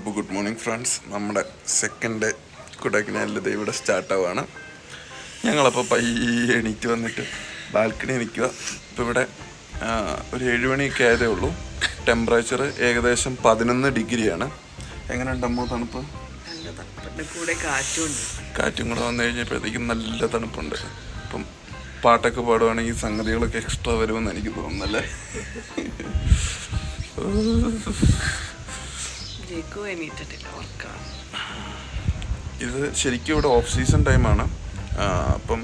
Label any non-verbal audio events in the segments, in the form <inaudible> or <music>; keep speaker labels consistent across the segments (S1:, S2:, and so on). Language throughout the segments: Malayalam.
S1: അപ്പോൾ ഗുഡ് മോർണിംഗ് ഫ്രണ്ട്സ് നമ്മുടെ സെക്കൻഡ് കൊടൈക്കനാലിൽ ഇവിടെ സ്റ്റാർട്ടാവാണ് ഞങ്ങളപ്പോൾ പയ്യെ എണീറ്റ് വന്നിട്ട് ബാൽക്കണി നിൽക്കുക ഇപ്പോൾ ഇവിടെ ഒരു ഏഴുമണിയൊക്കെ ആയതേ ഉള്ളൂ. ടെമ്പറേച്ചർ ഏകദേശം പതിനൊന്ന് ഡിഗ്രിയാണ്. എങ്ങനെയുണ്ട്
S2: അമ്മോ തണുപ്പ്? കൂടെ കാറ്റുണ്ട്.
S1: കാറ്റും കൂടെ വന്നു കഴിഞ്ഞപ്പോഴത്തേക്കും നല്ല തണുപ്പുണ്ട്. അപ്പം പാട്ടൊക്കെ പാടുവാണെങ്കിൽ സംഗതികളൊക്കെ എക്സ്ട്രാ വരുമെന്ന് എനിക്ക് തോന്നുന്നല്ലേ? <laughs>
S2: ജയിക്കോ എണീറ്റിട്ടില്ല വർക്കാണ്
S1: ഇത് ശരിക്കും ഇവിടെ ഓഫ് സീസൺ ടൈമാണ് അപ്പം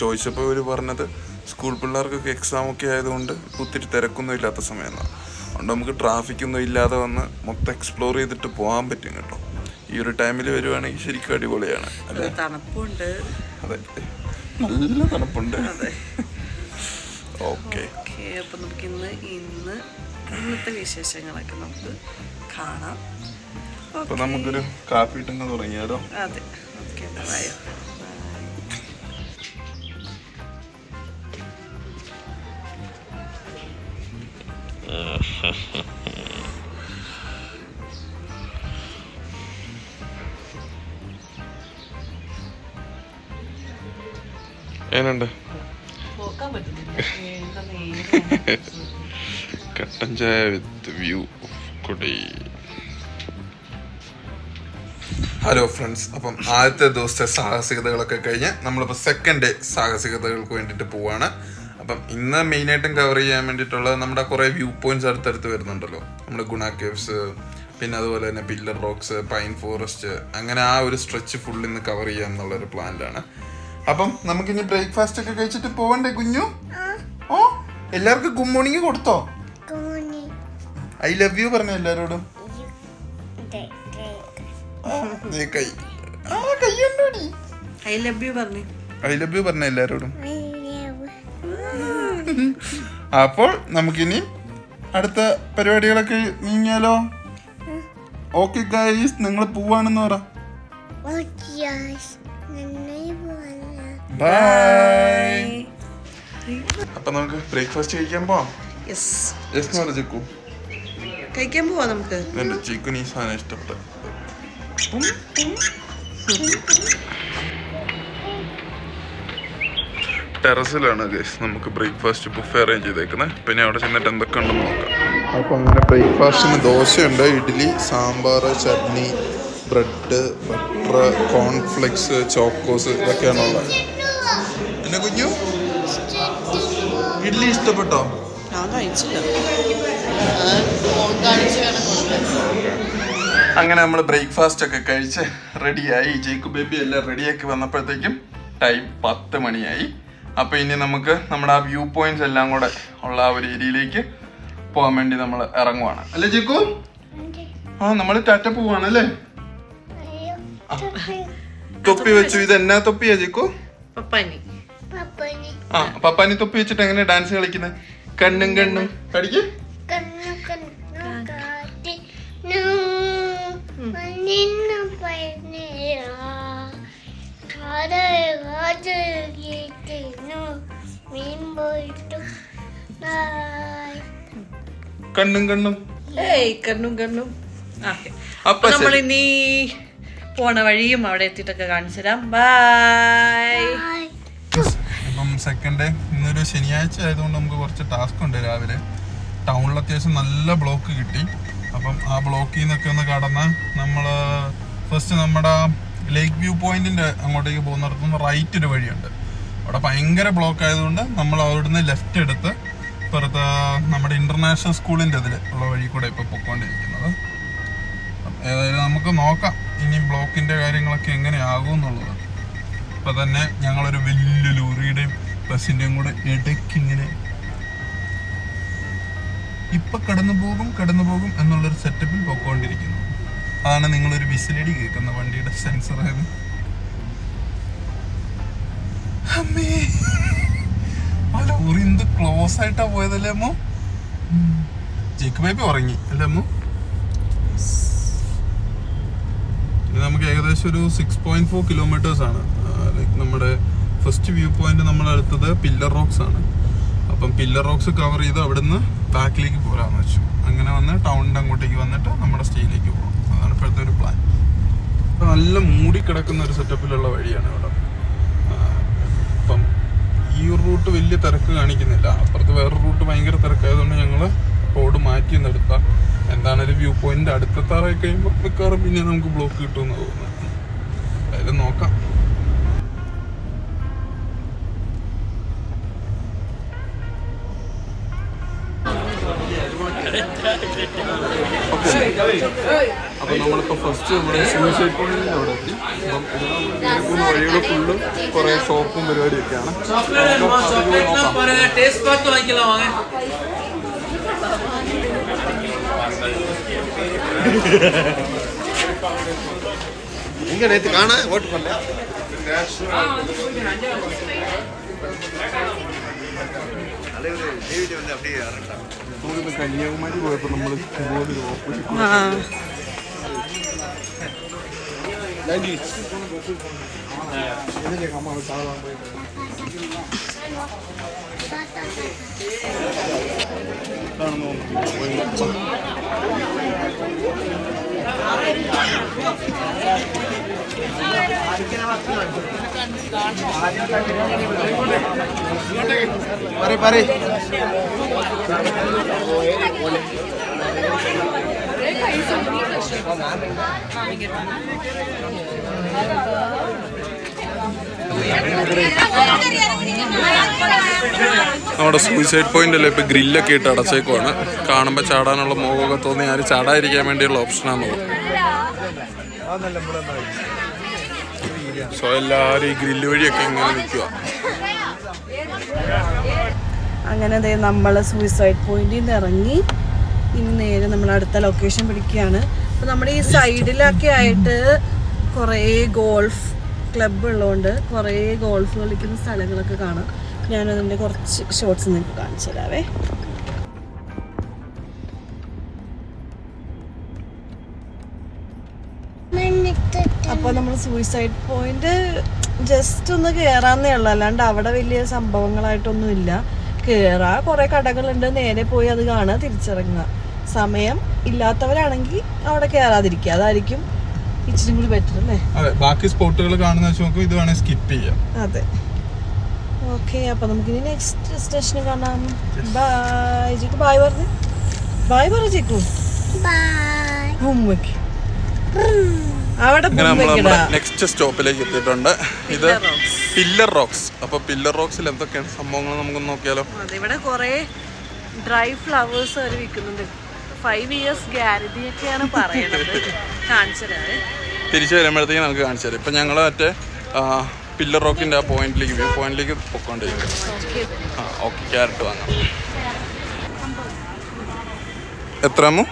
S1: ചോദിച്ചപ്പോൾ ഇവർ പറഞ്ഞത് സ്കൂൾ പിള്ളേർക്കൊക്കെ എക്സാം ഒക്കെ ആയതുകൊണ്ട് ഒത്തിരി തിരക്കൊന്നും ഇല്ലാത്ത സമയമാണ്. അതുകൊണ്ട് നമുക്ക് ട്രാഫിക് ഒന്നും ഇല്ലാതെ വന്ന് മൊത്തം എക്സ്പ്ലോർ ചെയ്തിട്ട് പോകാൻ പറ്റും കേട്ടോ. ഈ ഒരു ടൈമിൽ വരുവാണെങ്കിൽ ശരിക്കും അടിപൊളിയാണ് അല്ലേ?
S2: തണുപ്പുണ്ട്.
S1: അതെ നല്ല തണുപ്പുണ്ട്. ഓക്കെ
S2: അപ്പൊ നമുക്ക് ഇന്ന് ഇന്ന് ഇന്നത്തെ വിശേഷങ്ങളൊക്കെ നമുക്ക് കാണാം.
S1: അപ്പൊ നമുക്കൊരു കാപ്പി ഇട്ടങ്ങ് തുടങ്ങിയാലോ
S2: അതെ. ഓക്കെ ബൈ
S1: ഏനുണ്ട് കട്ടൻ ചായ വിത്ത് വ്യൂ. കൊടി. ഹലോ ഫ്രണ്ട്സ് അപ്പം ആദ്യത്തെ ദിവസത്തെ സാഹസികതകളൊക്കെ കഴിഞ്ഞ് നമ്മളിപ്പോൾ സെക്കൻഡ് ഡേ സാഹസികതകൾക്ക് വേണ്ടിയിട്ട് പോവാണ്. അപ്പം ഇന്ന് മെയിനായിട്ടും കവർ ചെയ്യാൻ വേണ്ടിയിട്ടുള്ളത് നമ്മുടെ കുറേ വ്യൂ പോയിന്റ്സ് അടുത്തടുത്ത് വരുന്നുണ്ടല്ലോ. നമ്മുടെ ഗുണ കേവ്സ് പിന്നെ അതുപോലെ തന്നെ ബില്ലർ റോക്സ് പൈൻ ഫോറസ്റ്റ് അങ്ങനെ ആ ഒരു സ്ട്രെച്ച് ഫുൾ ഇന്ന് കവർ ചെയ്യാം എന്നുള്ളൊരു പ്ലാനിലാണ് അപ്പം നമുക്കിനി ബ്രേക്ക്ഫാസ്റ്റ് ഒക്കെ കഴിച്ചിട്ട് പോവണ്ടേ കുഞ്ഞു? ഓ എല്ലാവർക്കും ഗുഡ് മോർണിംഗ് കൊടുത്തോ? ഐ ലവ് യു പറഞ്ഞു എല്ലാരോടും? ദേ കൈ. ആ കൈയുണ്ടോടി
S2: ഐ ലവ് യു പറഞ്ഞു.
S1: ഐ ലവ് യു പറഞ്ഞ എല്ലാരോടും. <laughs> അപ്പോൾ നമുക്കിനി അടുത്ത പരിപാടികളൊക്കെ നീങ്ങിയാലോ? ഓക്കെ ഗൈസ് നിങ്ങൾ പോവാണെന്ന് പറ. ബൈ അപ്പൊ നമുക്ക് ബ്രേക്ക്ഫാസ്റ്റ് കഴിക്കാൻ പോവാം?
S2: യെസ്
S1: യെസ് എന്ന് ചിക്കു.
S2: കഴിക്കാൻ പോവാ നമുക്ക്.
S1: ചിക്കൻ ഈ സാധനം ഇഷ്ടപ്പെട്ടു ടെറസിലാണ് ഗൈസ് നമുക്ക് ബ്രേക്ക്ഫാസ്റ്റ് ബുഫേ അറേഞ്ച് ചെയ്തേക്കുന്നത് പിന്നെ അവിടെ ചെന്നിട്ട് എന്തൊക്കെ ഉണ്ടെന്ന് നോക്കാം. അപ്പോൾ അങ്ങനെ ബ്രേക്ക്ഫാസ്റ്റിന് ദോശയുണ്ട് idli sambar chutney bread butter cornflakes chocos ഇതൊക്കെയാണ് ഉള്ളത്. എന്നെ കുഞ്ഞു? ഇഡ്ഡലി ഇഷ്ടപ്പെട്ടോ?
S2: ഞാൻ കഴിച്ചില്ല.
S1: അങ്ങനെ നമ്മൾ ബ്രേക്ക്ഫാസ്റ്റ് ഒക്കെ കഴിച്ച് റെഡിയായി ജേക്കു ബേബി എല്ലാം റെഡിയാക്കി വന്നപ്പോഴത്തേക്കും ടൈം പത്ത് മണിയായി. അപ്പോൾ ഇനി നമുക്ക് നമ്മുടെ ആ വ്യൂ പോയിന്റ്സ് എല്ലാം കൂടെ ഉള്ള ആ ഒരു ഏരിയയിലേക്ക് പോകാൻ വേണ്ടി നമ്മൾ ഇറങ്ങുവാണ്. അല്ലേ ജേക്കു? ആ നമ്മൾ ടാറ്റ പോവാണ് അല്ലേ? തൊപ്പി. വെച്ചു. ഇത് എന്നാ തൊപ്പിയാ ജേക്കു? ആ പപ്പാനി തൊപ്പി വെച്ചിട്ട് എങ്ങനെ ഡാൻസ് കളിക്കുന്നത് കണ്ണും കണ്ണും. കടിക്ക്? കണ്ണും കണ്ണും.
S2: ഏയ് കണ്ണും കണ്ണും.
S1: അപ്പൊ
S2: നമ്മൾ. ഇനി പോണ വഴിയും അവിടെ എത്തിയിട്ടൊക്കെ കാണിച്ചു തരാം. ബൈ
S1: അപ്പം സെക്കൻഡ് ഡേ ഇന്നൊരു ശനിയാഴ്ച ആയതുകൊണ്ട് നമുക്ക് കുറച്ച് ടാസ്ക് ഉണ്ട് രാവിലെ. ടൗണിൽ അത്യാവശ്യം നല്ല ബ്ലോക്ക് കിട്ടി. അപ്പം ആ ബ്ലോക്കിൽ നിന്നൊക്കെ ഒന്ന് കടന്ന് നമ്മൾ ഫസ്റ്റ് നമ്മുടെ ലേക്ക് വ്യൂ പോയിന്റിന്റെ അങ്ങോട്ടേക്ക് പോകുന്നിടത്ത് നിന്ന് റൈറ്റ് ഒരു വഴിയുണ്ട്. അവിടെ ഭയങ്കര ബ്ലോക്ക് ആയതുകൊണ്ട് നമ്മൾ അവിടുന്ന് ലെഫ്റ്റ് എടുത്ത് ഇപ്പുറത്ത് നമ്മുടെ ഇന്റർനാഷണൽ സ്കൂളിന്റെ അതിൽ ഉള്ള വഴി കൂടെ ഇപ്പോൾ പൊയ്ക്കൊണ്ടിരിക്കുന്നത്. ഏതായാലും നമുക്ക് നോക്കാം ഇനി ബ്ലോക്കിന്റെ കാര്യങ്ങളൊക്കെ എങ്ങനെയാകും എന്നുള്ളത്. ഇപ്പൊ തന്നെ ഞങ്ങളൊരു വലിയ ലോറിയുടെയും ബസ്സിന്റെയും കൂടെ ഇടയ്ക്ക് ഇങ്ങനെ ഇപ്പൊ കടന്നു പോകും കടന്നു പോകും എന്നുള്ളൊരു സെറ്റപ്പിൽ പോയിക്കൊണ്ടിരിക്കുന്നു. അതാണ് നിങ്ങളൊരു വിസിലടി കേൾക്കുന്ന വണ്ടിയുടെ സെൻസർ ആയത്. ക്ലോസ് ആയിട്ടാ പോയതല്ലേ അമ്മോ? ജേക്ക് ബേബി ഉറങ്ങി അല്ലേ അമ്മോ? നമുക്ക് ഏകദേശം ഒരു സിക്സ് പോയിന്റ് ഫോർ കിലോമീറ്റേഴ്സ് ആണ്. ലൈക്ക് നമ്മുടെ ഫസ്റ്റ് വ്യൂ പോയിന്റ് നമ്മൾ അടുത്തത് പില്ലർ റോക്സ് ആണ്. അപ്പം പില്ലർ റോക്സ് കവർ ചെയ്ത് അവിടുന്ന് ബാക്കിലേക്ക് പോരാന്ന് വെച്ചു. അങ്ങനെ വന്ന് ടൗണിന്റെ അങ്ങോട്ടേക്ക് വന്നിട്ട് നമ്മുടെ സ്റ്റേയിലേക്ക് പോകാം അതാണ് ഇപ്പോഴത്തെ ഒരു പ്ലാൻ നല്ല മൂടി കിടക്കുന്ന ഒരു സെറ്റപ്പിലുള്ള വഴിയാണ് ഇവിടെ. അപ്പം ഈ ഒരു റൂട്ട് വലിയ തിരക്ക് കാണിക്കുന്നില്ല. അപ്പുറത്ത് വേറെ റൂട്ട് ഭയങ്കര തിരക്കായതുകൊണ്ട് ഞങ്ങൾ റോഡ് മാറ്റി നിർത്ത എന്താണ് ഒരു വ്യൂ പോയിന്റ് അടുത്തെത്താറായി കഴിയുമ്പോൾ മിക്കവാറും പിന്നെ നമുക്ക് ബ്ലോക്ക് കിട്ടുമെന്ന് തോന്നുന്നു എന്തായാലും നോക്കാം. അപ്പൊ നമ്മളിപ്പോ ഫസ്റ്റ് നമ്മുടെ സൂയിസൈഡ് പോയിന്റിന്റെ അവിടെ എത്തി അപ്പം ഇതിനകത്തുനിന്ന് വഴികൾ ഫുള്ളും കുറെ ഷോപ്പും പരിപാടിയൊക്കെയാണ്.
S3: എങ്ങനെ കാണാൻ ഓട്ടപ്പല്ല
S1: നാഷണൽ കന്യാകുമാരി പോയപ്പോ നമ്മൾ ഇതുപോലൊരു കാണുന്നു.
S2: പറ
S3: പറ ഞാൻ
S1: നമ്മുടെ സൂയിസൈഡ് പോയിന്റ് അല്ലേ? ഇപ്പൊ ഗ്രില്ലൊക്കെ ഇട്ട് അടച്ചേക്കുവാണ്. കാണുമ്പോൾ ചാടാനുള്ള മോഹമൊക്കെ തോന്നി. ആര് ചാടാതിരിക്കാൻ വേണ്ടിയുള്ള ഓപ്ഷനാണ് സോ എല്ലാവരും ഈ ഗ്രില്ല് വഴിയൊക്കെ ഇങ്ങനെ നിൽക്കുക
S2: അങ്ങനെ ദേ നമ്മൾ സൂയിസൈഡ് പോയിന്റിൽ നിന്ന് ഇറങ്ങി. ഇനി നേരെ നമ്മൾ അടുത്ത ലൊക്കേഷൻ പിടിക്കുകയാണ്. അപ്പോൾ നമ്മുടെ ഈ സൈഡിലൊക്കെ ആയിട്ട് കുറേ ഗോൾഫ് ക്ലബ്ബ് ഉള്ളതുകൊണ്ട് കുറേ ഗോൾഫ് കളിക്കുന്ന സ്ഥലങ്ങളൊക്കെ കാണാം. ഞാനതിന്റെ കുറച്ച് ഷോർട്സ് നിങ്ങൾക്ക് കാണിച്ചു തരാവേ. അപ്പോൾ നമ്മൾ സൂയിസൈഡ് പോയിന്റ് ജസ്റ്റ് ഒന്ന് കയറാന്നേ ഉള്ളൂ. അല്ലാണ്ട് അവിടെ വലിയ സംഭവങ്ങളായിട്ടൊന്നും ഇല്ല. കയറാ കുറേ കടകളുണ്ട്. നേരെ പോയി അത് കാണാ തിരിച്ചിറങ്ങുക. സമയം ഇല്ലാത്തവരാണെങ്കിൽ അവിടെ കയറാതിരിക്കുക അതായിരിക്കും ഇച്ചിരി കൂടി ബെറ്റർ അല്ലേ?
S1: അതെ ബാക്കി സ്പോട്ടുകൾ കാണുന്ന വെച്ച് നോക്കും ഇത് വേണേൽ സ്കിപ്പ് ചെയ്യാം.
S2: അതെ. ഓക്കെ അപ്പൊ നമുക്കിനി നെക്സ്റ്റ് സ്റ്റേഷനിൽ കാണാം. ബൈ ജിക്കു. ബൈ പറഞ്ഞു ബൈ പറ ജിക്കു. ഉമ്മക്ക്. അവിടെ
S1: നെക്സ്റ്റ് സ്റ്റോപ്പിലേക്ക് എത്തിയിട്ടുണ്ട്. ഇത് പില്ലർ റോക്സ് അപ്പൊ പില്ലർ റോക്സിൽ എന്തൊക്കെയാണ് സംഭവങ്ങൾ നമുക്ക് നോക്കിയാലോ?
S2: അതെ ഇവിടെ കുറെ ഡ്രൈ ഫ്ലവേഴ്സ് വരെ വിൽക്കുന്നുണ്ട് ഫൈവ് ഇയേഴ്സ് ഗ്യാരണ്ടി ഒക്കെയാണ് പറയുന്നത് കാണിച്ചത്
S1: തിരിച്ചു വരുമ്പോഴത്തേക്ക് നമുക്ക് കാണിച്ചു തരാം. ഇപ്പം ഞങ്ങൾ മറ്റേ പില്ലർ റോക്കിന്റെ ആ പോയിന്റിലേക്ക് വ്യൂ പോയിന്റിലേക്ക് പൊക്കോണ്ടിരിക്കും ആ ഓക്കെ ക്യാരറ്റ് വാങ്ങാം എത്രയാമോ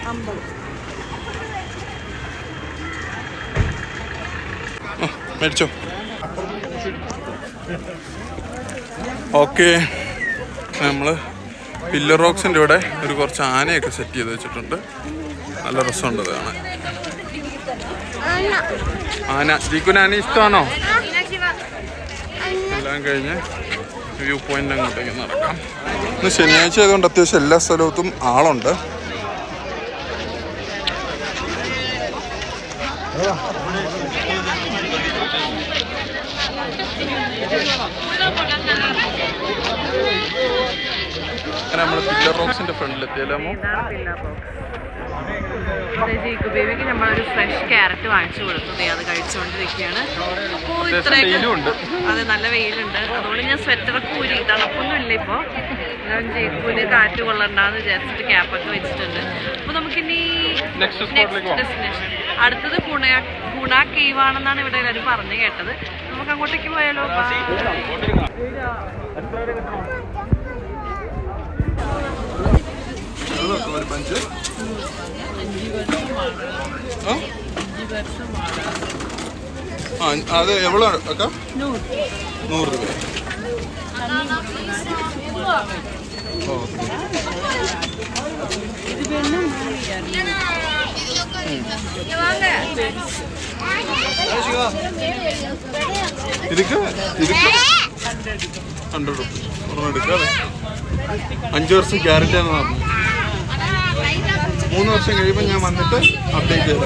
S1: മേടിച്ചോ. ഓക്കെ നമ്മൾ പില്ലർ റോക്സിന്റെ ഇവിടെ ഒരു കുറച്ച് ആനയൊക്കെ സെറ്റ് ചെയ്ത് വെച്ചിട്ടുണ്ട്. നല്ല രസമുണ്ട് അത് കാണാൻ. ആന. ശ്രീക്കുന ആന ഇഷ്ടമാണോ? എല്ലാം കഴിഞ്ഞ് വ്യൂ പോയിന്റ് അങ്ങോട്ടേക്ക് നടക്കാം. ഇന്ന് ശനിയാഴ്ച ആയതുകൊണ്ട് അത്യാവശ്യം എല്ലാ സ്ഥലത്തും ആളുണ്ട്. റോക്സിന്റെ ഫ്രണ്ടിൽ
S2: ഇതാണ് പില്ലർ ബേബിക്ക് നമ്മളൊരു ഫ്രഷ് ക്യാരറ്റ് വാങ്ങിച്ചു കൊടുത്തു. അത് കഴിച്ചുകൊണ്ടിരിക്കുകയാണ്. അപ്പോൾ ഇത്രയൊക്കെ. അതെ നല്ല വെയിലുണ്ട്. അതുകൊണ്ട് ഞാൻ സ്വെറ്ററൊക്കെ ഊരി തണുപ്പൊന്നും ഇല്ല ഇപ്പോൾ ഞാൻ ജേക്കുവിന് കാറ്റ് കൊള്ളണ്ടെന്ന് വിചാരിച്ചിട്ട് ക്യാപ്പൊക്കെ വെച്ചിട്ടുണ്ട്. അപ്പോൾ നമുക്കിനി
S1: നെക്സ്റ്റ്
S2: ഡെസ്റ്റിനേഷൻ അടുത്തത് ഗുണ ഗുണ കേവ് ആണെന്നാണ് ഇവിടെ എല്ലാവരും പറഞ്ഞു കേട്ടത്. നമുക്ക് അങ്ങോട്ടേക്ക് പോയാലോ?
S1: ഒരു പഞ്ച് ആ? ആ അത് എവ്വളോ അക്ക നൂറ് രൂപ. ഇതൊക്കെ ഹൺഡ്രഡ് ഒരെണ്ണം എടുക്കാം അഞ്ച് വർഷം ഗ്യാരണ്ടി ആണ് പറഞ്ഞു മൂന്ന് വർഷം കഴിയുമ്പോൾ ഞാൻ വന്നിട്ട് അപ്ഡേറ്റ് ചെയ്തു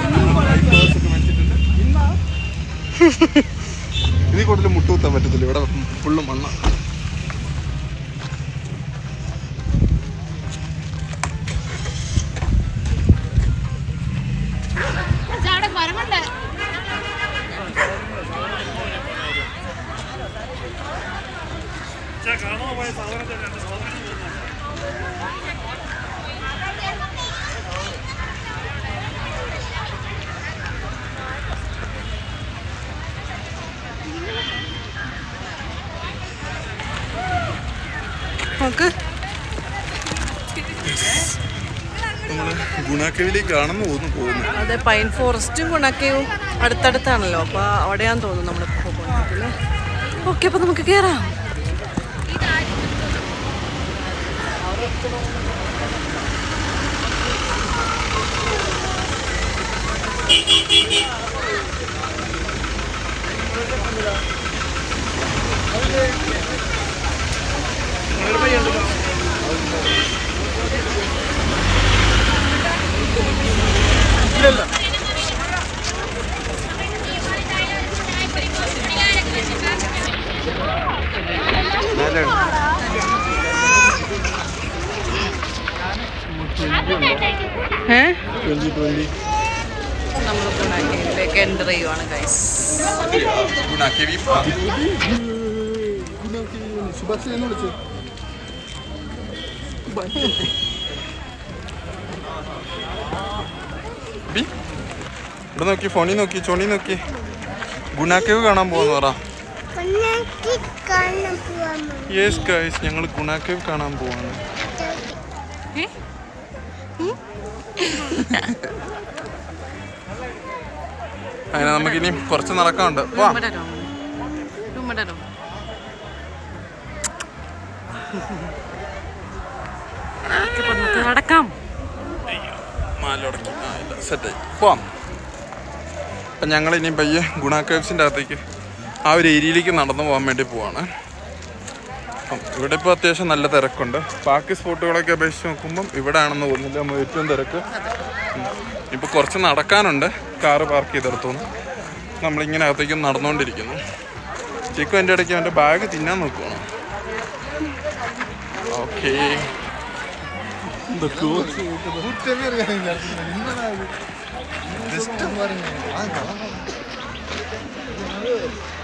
S1: ഇതിൽ കൂടുതൽ മുട്ടുകുത്താൻ പറ്റത്തില്ല. ഇവിടെ ഫുള്ള് മണ്ണ.
S4: അവിടെ രണ്ട്
S2: നോക്ക്
S1: നമ്മൾ ഗുണാക്കവിലേക്കാണെന്ന് തോന്നുന്നു പോകുന്നു
S2: അതെ പൈൻ ഫോറസ്റ്റും ഗുണക്കയും അടുത്തടുത്താണല്ലോ. അപ്പോൾ അവിടെയാന്ന് തോന്നുന്നു നമ്മൾ പോകുന്നത് ഓക്കെ അപ്പോൾ നമുക്ക് കയറാം Thank
S1: ട്വന്റി ട്വന്റി
S2: നമ്മൾ ഗുണക്കയിലേക്ക് എന്റർ ചെയ്യുവാണ്
S1: ഗുണാക്കവി സുഭാഷ് എന്ന് <laughs> ഇവിടെ നോക്കി ഫോണി നോക്കി ചോണി നോക്കി. ഗുണാക്കേവ് കാണാൻ പോകുന്നു പറ. യെസ് ഗൈസ് ഞങ്ങൾ ഗുണാക്കേവ് കാണാൻ പോവാണ്. അങ്ങനെ നമുക്ക് ഇനി കുറച്ച് നടക്കാനുണ്ട്.
S2: നടക്കാം.
S1: അപ്പം ഞങ്ങൾ ഇനി പയ്യെ ഗുണ കേവ്സിന്റെ അകത്തേക്ക് ആ ഒരു ഏരിയയിലേക്ക് നടന്നു പോകാൻ വേണ്ടി പോവാണ്. അപ്പം ഇവിടെ ഇപ്പോൾ അത്യാവശ്യം നല്ല തിരക്കുണ്ട്. ബാക്കി സ്പോട്ടുകളൊക്കെ അപേക്ഷിച്ച് നോക്കുമ്പം ഇവിടെ ആണെന്ന് തോന്നുന്നില്ല. നമ്മൾ ഏറ്റവും തിരക്ക്. ഇപ്പോൾ കുറച്ച് നടക്കാനുണ്ട്. കാറ് പാർക്ക് ചെയ്തെടുത്തു നമ്മളിങ്ങനെ അകത്തേക്ക് നടന്നുകൊണ്ടിരിക്കുന്നു. ചിക്കു എന്റെ ഇടയ്ക്ക് അവന്റെ ബാഗ് തിന്നാൻ നോക്കുവാണ്. ഓക്കേ. இந்த கூட்டமே இருக்காது இந்த இடத்துல என்னடா இது பெஸ்ட்டு பாருங்க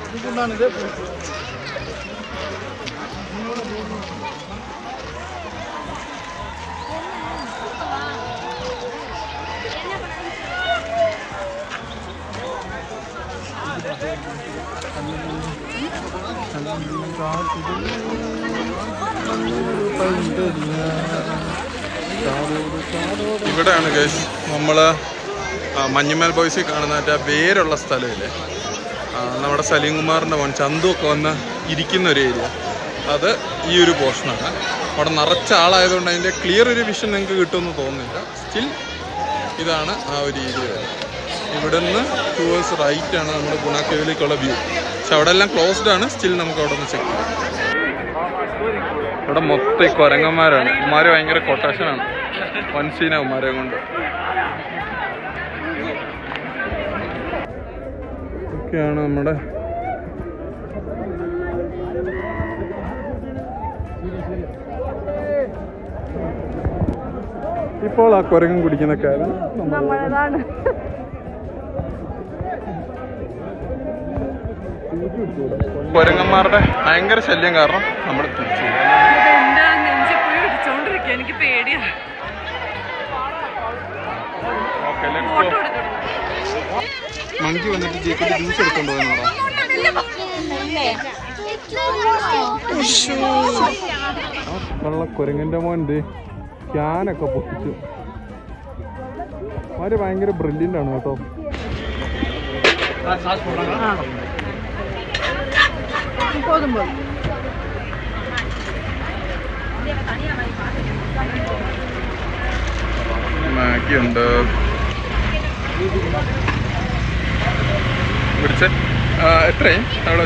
S1: இதுக்குண்டானதே போயிட்டு Hãy subscribe cho kênh Ghiền Mì Gõ Để không bỏ lỡ những video hấp dẫn ഇവിടെയാണ് കേസ് നമ്മൾ മഞ്ഞുമേൽ ബോയ്സിൽ കാണുന്ന മറ്റേ വേരുള്ള സ്ഥലമില്ലേ? നമ്മുടെ സലീം കുമാറിന്റെ മോൻ ചന്തു ഒക്കെ വന്ന് ഇരിക്കുന്ന ഒരു ഏരിയ അത് ഈ ഒരു പോർഷനാണ് അവിടെ നിറച്ച ആളായതുകൊണ്ട് അതിന്റെ ക്ലിയർ ഒരു വിഷൻ നിങ്ങൾക്ക് കിട്ടുമെന്ന് തോന്നുന്നില്ല. സ്റ്റിൽ ഇതാണ് ആ ഒരു ഏരിയ ഇവിടെ നിന്ന് ടുവേഴ്സ് റൈറ്റ് ആണ് നമ്മുടെ ഗുണാക്കേവിലേക്കുള്ള വ്യൂ പക്ഷെ അവിടെ എല്ലാം ക്ലോസ്ഡ് ആണ്. സ്റ്റിൽ നമുക്ക് അവിടെ നിന്ന് ചെക്ക് ചെയ്യാം. ഇവിടെ മൊത്തം ഈ കുരങ്ങന്മാരാണ്. ഉമ്മാര് ഭയങ്കര കൊട്ടേഷനാണ് വൻസീന ഉമ്മാരെ കൊണ്ട്. ഇതൊക്കെയാണ് നമ്മുടെ ഇപ്പോൾ ആ കുരങ്ങൻ കുടിക്കുന്ന കാര്യം കുരങ്ങന്മാരുടെ ഭയങ്കര ശല്യം കാരണം നമ്മൾ തിരിച്ചു.
S2: എനിക്ക് പേടിയാ.
S1: Okay, let's go. മങ്കി വന്നിട്ട് ജേക്കിന്റെ ജ്യൂസ് എടുത്തോണ്ട് പോയെന്ന് കള്ള കുരങ്ങന്റെ മോന്റെ ക്യാനൊക്കെ പൊട്ടിച്ചു. അവർ ഭയങ്കര ബ്രില്യന്റ് ആണ് കേട്ടോ.
S2: പോതും പോതും
S1: മാഗി ഉണ്ട് പിടിച്ച്. എത്രയും അവിടെ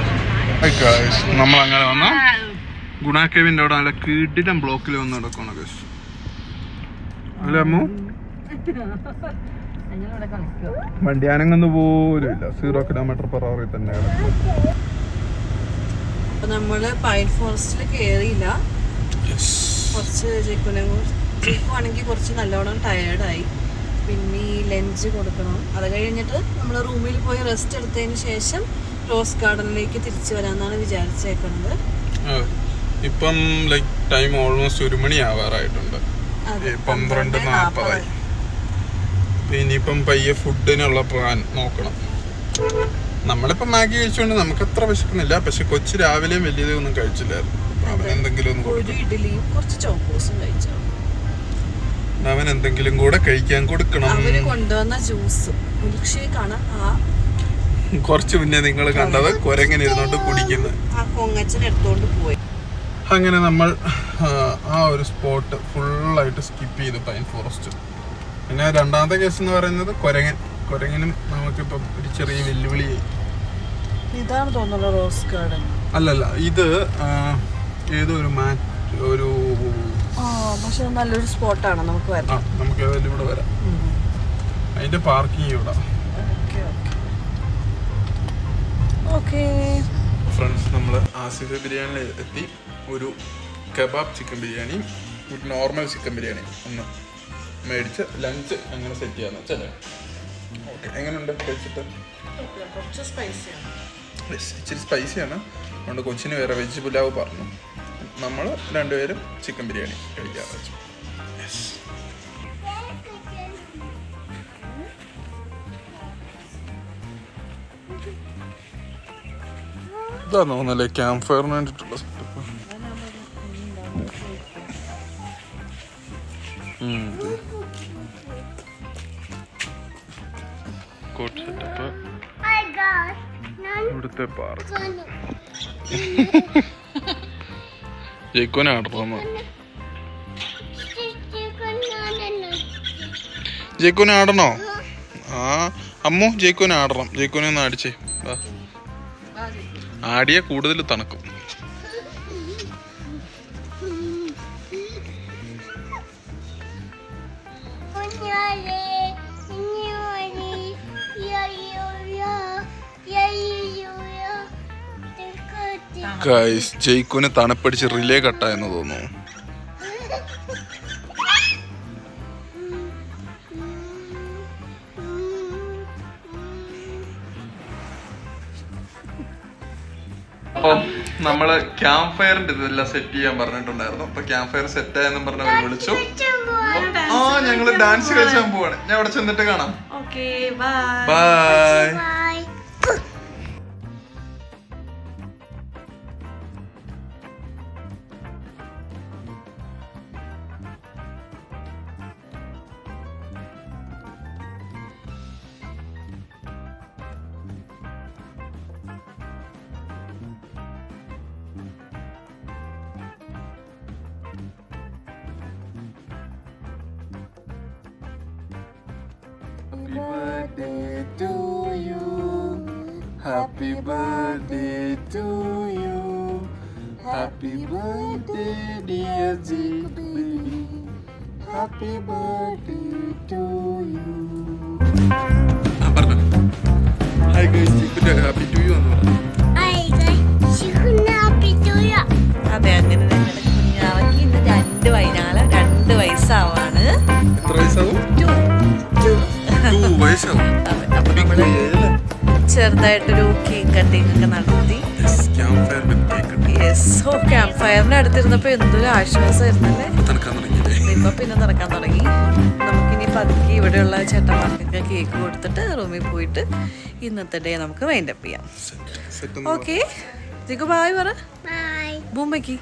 S1: നമ്മൾ അങ്ങനെ വന്ന. ഗുണാക്കേവിന്റെ അവിടെ നല്ല കിടിലം ബ്ലോക്കിൽ വന്ന് നടക്കണം കേസ് അല്ലേ അമ്മു? വണ്ടി അനങ്ങുന്ന പോലും ഇല്ല. സീറോ കിലോമീറ്റർ പെർ അവറിൽ തന്നെ കിടക്കും.
S2: അപ്പൊ നമ്മൾ പൈൻ ഫോറസ്റ്റിൽ കേറിയില്ല. കുറച്ച് ജയിക്കുനെ ജയിക്കുവാണെങ്കിൽ കുറച്ച് നല്ലോണം ടയേർഡായി പിന്നെ ഈ ലഞ്ച് കൊടുക്കണം. അത് കഴിഞ്ഞിട്ട് നമ്മൾ റൂമിൽ പോയി റെസ്റ്റ് എടുത്തതിന് ശേഷം റോസ് ഗാർഡനിലേക്ക് തിരിച്ചു വരാമെന്നാണ് വിചാരിച്ചേക്കുന്നത്
S1: ഇപ്പം ലൈക്ക് ടൈം ഓൾമോസ്റ്റ് ഒരു മണി ആവാറായിട്ടുണ്ട്. പന്ത്രണ്ട് നാൽപ്പതായി ഇനിയിപ്പം പയ്യെ ഫുഡിനുള്ള പ്ലാൻ നോക്കണം. നമ്മളിപ്പം മാഗി കഴിച്ചുകൊണ്ട് നമുക്ക് അത്ര വിശക്കുന്നില്ല. പക്ഷെ കൊച്ചു രാവിലെയും വലിയതൊന്നും കഴിച്ചില്ലായിരുന്നു. അപ്പൊ അവൻ എന്തെങ്കിലും ഒന്ന്
S2: ഒരു ഇഡ്ഡലിയും കുറച്ച് ചോക്കോസും കഴിച്ചു?
S1: അവൻ എന്തെങ്കിലും കൂടെ കഴിക്കാൻ കൊടുക്കണം.
S2: അവർ കൊണ്ടുവന്ന ജ്യൂസ്. മിൽക്ക് ഷേക്ക് ആണ് ആ
S1: കുറച്ച് മുന്നേ നിങ്ങൾ കണ്ടത് കുരങ്ങനെ ഇരുന്നോണ്ട് കുടിക്കുന്നത്
S2: ആ കൊങ്ങച്ചൻ എടുത്തോണ്ട് പോയി.
S1: അങ്ങനെ നമ്മൾ ആ ഒരു സ്പോട്ട് ഫുള്ളായിട്ട് സ്കിപ്പ് ചെയ്തു പൈൻ ഫോറസ്റ്റ്. പിന്നെ രണ്ടാമത്തെ കേസ് എന്ന് പറയുന്നത് കുരങ്ങൻ. കുരങ്ങനും നമുക്കിപ്പം ഒരു ചെറിയ വെല്ലുവിളിയായി
S2: ഇതാണ് തോന്നുന്നത് റോസ് ഗാർഡൻ.
S1: അല്ലല്ല ഇത് ഏതോ ഒരു മാറ്റ് ഒരു
S2: ആ പക്ഷെ നല്ലൊരു സ്പോട്ടാണ്. നമുക്ക് വരാം.
S1: നമുക്ക് ഏതായാലും ഇവിടെ വരാം. അതിന്റെ പാർക്കിംഗ് ഇവിടെ.
S2: Okay okay.
S1: ഫ്രണ്ട്സ് നമ്മൾ ആസിഫ് ബിരിയാണിയിൽ എത്തി. ഒരു കബാബ് ചിക്കൻ ബിരിയാണി ഒരു നോർമൽ ചിക്കൻ ബിരിയാണി ഒന്ന് മേടിച്ച് ലഞ്ച് അങ്ങനെ സെറ്റ് ചെയ്യാന്ന് വെച്ചല്ലേ ഓക്കെ എങ്ങനെയുണ്ട് കഴിച്ചിട്ട്
S2: കുറച്ച് സ്പൈസിയാണ്
S1: ഇച്ചിരി സ്പൈസിയാണ് അതുകൊണ്ട് കൊച്ചിന് വേറെ വെജ് പുലാവ് പറഞ്ഞു. നമ്മൾ രണ്ടുപേരും ചിക്കൻ ബിരിയാണി കഴിക്കാൻ വെച്ചു. ഇതാണോന്നല്ലേ ക്യാമ്പ് ഫയറിന് വേണ്ടിയിട്ടുള്ള സെറ്റപ്പ് കോട്ട് സെറ്റപ്പ് ഇവിടുത്തെ പാർക്ക് ജയിക്കോനെ ആടണമെന്ന് ജയിക്കോനെ ആടണോ ആ. അമ്മു ജയിക്കോനെ ആടണം ജയിക്കോനെ ഒന്ന് ആടിച്ചേ. ആടിയ കൂടുതൽ തണുക്കും. ഗൈസ് ജയിക്കോനെ തണുപ്പടിച്ച് റിലേ കട്ടായെന്ന് തോന്നുന്നു. അപ്പം നമ്മൾ ക്യാമ്പ് ഫയറിന്റെ ഇതെല്ലാം സെറ്റ് ചെയ്യാൻ പറഞ്ഞിട്ടുണ്ടായിരുന്നു. അപ്പൊ ക്യാമ്പ് ഫയർ സെറ്റ് ആയെന്ന് പറഞ്ഞ് വിളിച്ചു. ആ ഞങ്ങൾ ഡാൻസ് കളിച്ചാൻ പോവാണ്. ഞാൻ അവിടെ ചെന്നിട്ട് കാണാം.
S2: Okay bye
S1: birthday to you. Happy birthday to you. Happy birthday, dear Zigby. Happy birthday to you.
S2: Hi guys, Zigby. ചെറുതായിട്ടൊരു കേക്ക് കട്ടിങ് ഒക്കെ നടത്തി. യെസ് ഓ ക്യാമ്പ് ഫയറിന്റെ അടുത്തിരുന്നപ്പോ എന്തൊരു ആശ്വാസമായിരുന്നല്ലേ? ഇപ്പൊ പിന്നെ നടക്കാൻ തുടങ്ങി. നമുക്കിനി പതുക്കെ ഇവിടെയുള്ള ചേട്ടന്മാർക്കൊക്കെ കേക്ക് കൊടുത്തിട്ട് റൂമിൽ പോയിട്ട് ഇന്നത്തെ ഡേ നമുക്ക് വൈൻഡപ്പ് ചെയ്യാം. ഓക്കെ ജിഗു ബായ് പറ. ബൂമ്പയ്ക്ക്